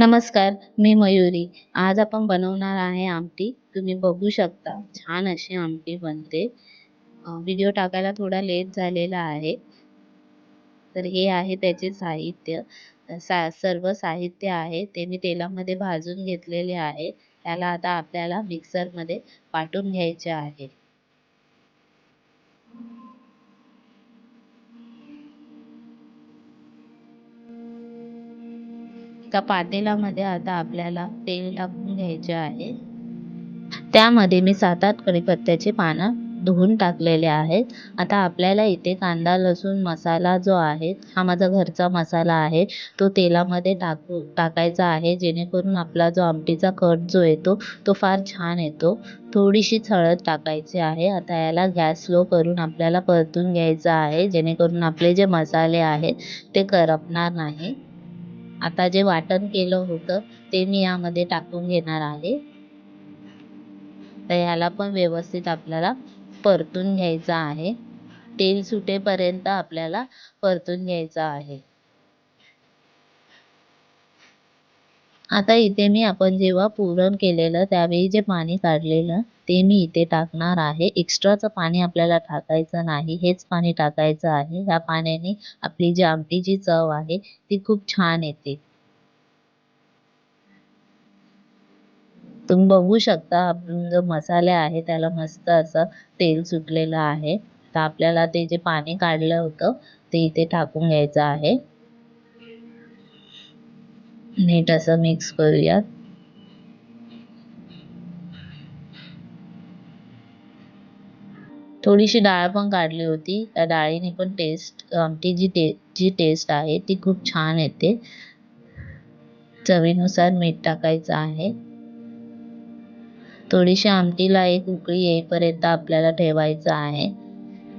नमस्कार मी मयुरी. आज आपण बनवणार आहे आमटी. तुम्ही बघू शकता छान अशी आमटी बनते. व्हिडिओ टाकायला थोडा लेट झालेला आहे. तर हे आहे त्याचे साहित्य. सा सर्व साहित्य आहे. ते मी तेलामध्ये भाजून घेतलेले आहे. त्याला आता आपल्याला मिक्सरमध्ये वाटून घ्यायचे आहे. एका पातेल्यामध्ये आता आपल्याला तेल टाकून घ्यायचे आहे. त्यामध्ये मी सात आठ कढीपत्त्याची पानं धुवून टाकलेले आहेत. आता आपल्याला इथे कांदा लसूण मसाला जो आहे हा माझा घरचा मसाला आहे तो तेलामध्ये टाकू टाकायचा आहे. जेणेकरून आपला जो आमटीचा कट जो येतो तो फार छान येतो. थोडीशी हळद टाकायची आहे. आता याला गॅस स्लो करून आपल्याला परतून घ्यायचा आहे. जेणेकरून आपले जे मसाले आहेत ते करपणार नाही. आता जे वाटण केलं होतं ते मी यामध्ये टाकून घेणार आहे. तर ह्याला पण व्यवस्थित आपल्याला परतून घ्यायचं आहे. तेल सुटेपर्यंत आपल्याला परतून घ्यायचं आहे. आता इथे मी आपण जेव्हा पुरण केलेलं त्यावेळी जे पाणी काढलेलं ते मी इथे टाकणार आहे. एक्स्ट्राचं पाणी आपल्याला टाकायचं नाही हेच पाणी टाकायचं आहे. ह्या पाण्याने आपली जी आमटीची चव आहे ती खूप छान येते. तुम्ही बघू शकता आपण जो मसाले आहे त्याला मस्त असं तेल सुटलेलं आहे. तर आपल्याला ते जे पाणी काढलं होतं ते इथे टाकून घ्यायचं आहे. नीट असं मिक्स करूयात. थोडीशी डाळ पण काढली होती. त्या डाळीने पण टेस्ट आमटी जी टे जी टेस्ट आहे ती खूप छान येते. चवीनुसार मीठ टाकायचं आहे. थोडीशी आमटीला एक उकळी येईपर्यंत आपल्याला ठेवायचं आहे.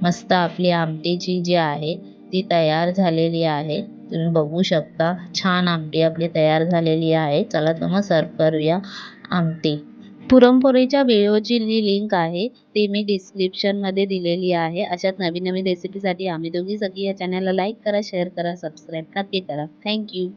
मस्त आपली आमटीची जी आहे ती तयार झालेली आहे. तुम्ही बघू शकता. छान आमटी आपली तयार झालेली आहे. चला तर मग सर्व करूया आमटी. पुरणपोळीच्या व्हिडिओची जी लिंक आहे ती मी डिस्क्रिप्शनमध्ये दिलेली आहे. अशाच नवीन नवीन रेसिपीसाठी आम्ही दोघी सगळी या चॅनलला लाईक करा शेअर करा सबस्क्राईब नक्की करा. थँक्यू